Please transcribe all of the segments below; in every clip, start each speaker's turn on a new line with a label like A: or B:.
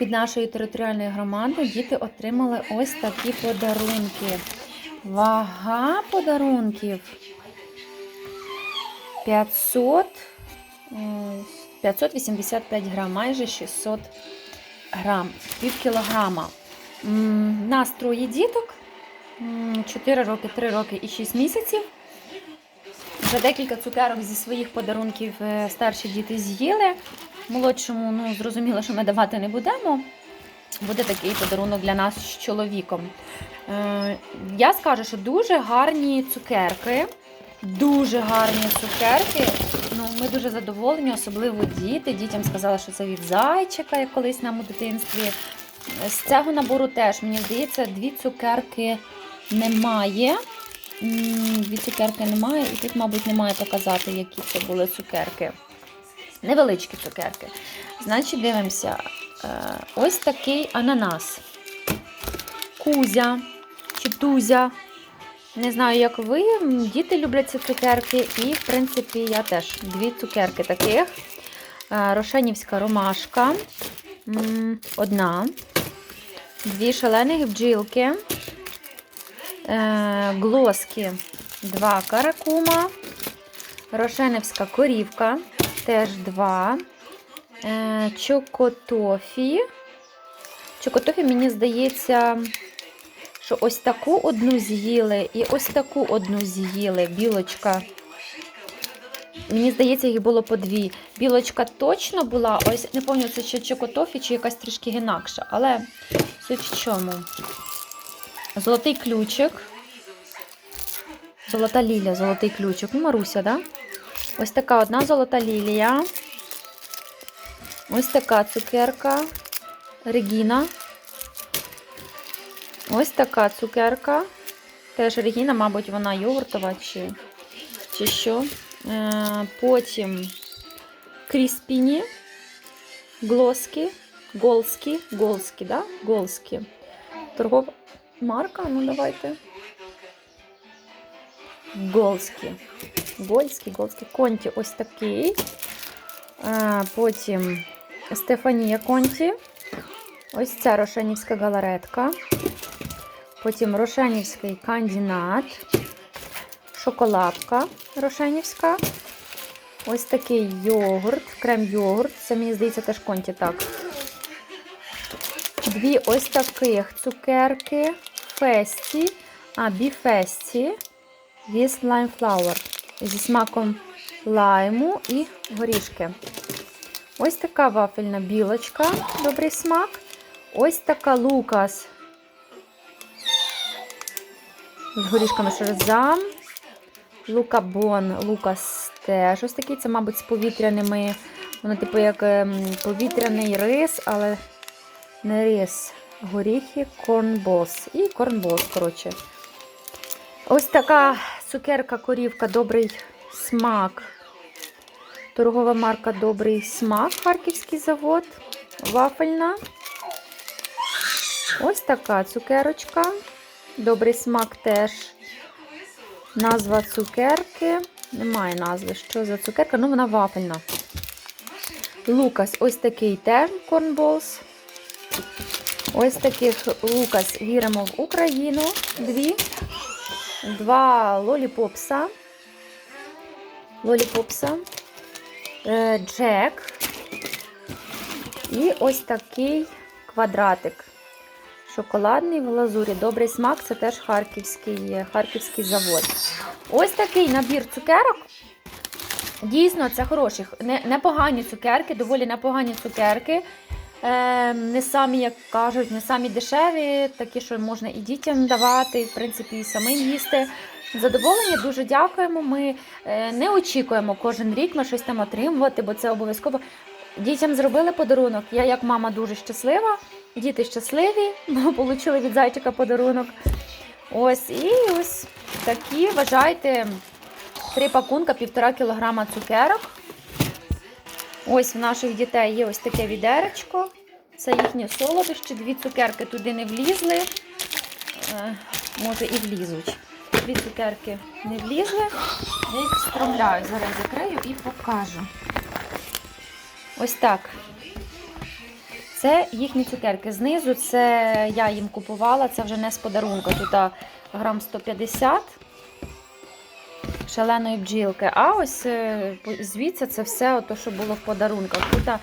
A: від нашої територіальної громади діти отримали ось такі подарунки. Вага подарунків 500, е, 585 грам, майже 600 грам, пів кілограма. М, Нас троє діток, 4 роки, 3 роки і 6 місяців. Вже декілька цукерок зі своїх подарунків е, старші діти з'їли. Молодшому, ну, зрозуміло, що ми давати не будемо. Буде такий подарунок для нас з чоловіком. Е, я скажу, що дуже гарні цукерки. Дуже гарні цукерки. Ну, ми дуже задоволені, особливо діти. Дітям сказали, що це від зайчика, як колись нам у дитинстві. З цього набору теж, мені здається, дві цукерки немає. Дві цукерки немає, і тут, мабуть, немає показати, які це були цукерки. Невеличкі цукерки. Значить, дивимося. Е, Ось такий ананас. Кузя чи тузя. Не знаю, як ви. Діти люблять ці цукерки, і, в принципі, я теж дві цукерки таких. Е, Рошенівська ромашка. Одна. Дві шалених бджілки. Е, Глоски. Два каракума. Рошенівська корівка. Теж два. Е, Чокотофі. Чокотофі, мені здається, що ось таку одну з'їли і ось таку одну з'їли. Білочка. Мені здається, їх було по дві. Білочка точно була, ось не пам'ятаю, це чи чокотофі, чи якась трішки інакша. Але суть в чому. Золотий ключик. Золота лілія, золотий ключик. Ну, Маруся, да? Ось така одна золота лілія. Ось така цукерка. Регіна. Ось така цукерка. Теж Регіна, мабуть, вона йогуртова чи, чи що. Е, потім Кріспіні, Глоски, Голски, Голски, да? Голски. Торгова марка, ну давайте. Голски. Гольський, Голський. Конті ось такий. Потім Стефанія Конті. Ось ця Рошенівська галаретка. Потім Рошенівський кандінат. Шоколадка Рошенівська. Ось такий йогурт, крем-йогурт. Це, мені здається, теж конті так. Дві ось таких цукерки. Фесті, а біфесті lime flower. Зі смаком лайму і горішки. Ось така вафельна білочка, добрий смак. Ось така лукас з горішками шерзам. Лукабон, лукас теж ось такий. Це, мабуть, з повітряними. Воно, типу, як ем, повітряний рис, але не рис. Горіхи, корнбос. І корнбос, коротше. Ось така цукерка корівка Добрий смак. Торгова марка Добрий смак, Харківський завод. Вафельна. Ось така цукерочка. Добрий смак теж. Назва цукерки. Немає назви. Що за цукерка? Ну, вона вафельна. Лукас, ось такий теж корнболс. Ось таких Лукас віримо в Україну. Дві. Два лоліпопса. Лоліпопса. Е, Джек. І ось такий квадратик. Шоколадний в глазурі. Добрий смак, це теж харківський, е, харківський завод. Ось такий набір цукерок. Дійсно, це хороші, непогані цукерки, доволі непогані цукерки. Е, не самі, як кажуть, не самі дешеві, такі, що можна і дітям давати, в принципі, і самим їсти. Задоволені, дуже дякуємо. Ми е, не очікуємо кожен рік ми щось там отримувати, бо це обов'язково. Дітям зробили подарунок. Я, як мама, дуже щаслива. Діти щасливі, бо отримали від зайчика подарунок. Ось і ось такі, вважайте, три пакунка, півтора кілограма цукерок. Ось в наших дітей є ось таке відеречко. Це їхні солодощі. Дві цукерки туди не влізли. Е, може і влізуть. Дві цукерки не влізли. Я їх встромляю. Зараз закрию і покажу. Ось так. Це їхні цукерки. Знизу це я їм купувала, це вже не з подарунка. Тут грам 150 шаленої бджілки. А ось е, звідси це все, ото, що було в подарунках. Тут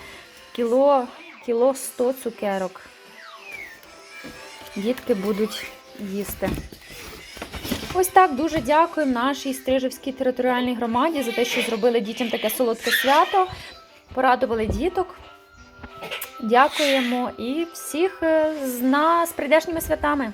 A: кіло, кіло 100 цукерок. Дітки будуть їсти. Ось так дуже дякуємо нашій Стрижевській територіальній громаді за те, що зробили дітям таке солодке свято, порадували діток. Дякуємо і всіх е, з нас прийдешніми святами.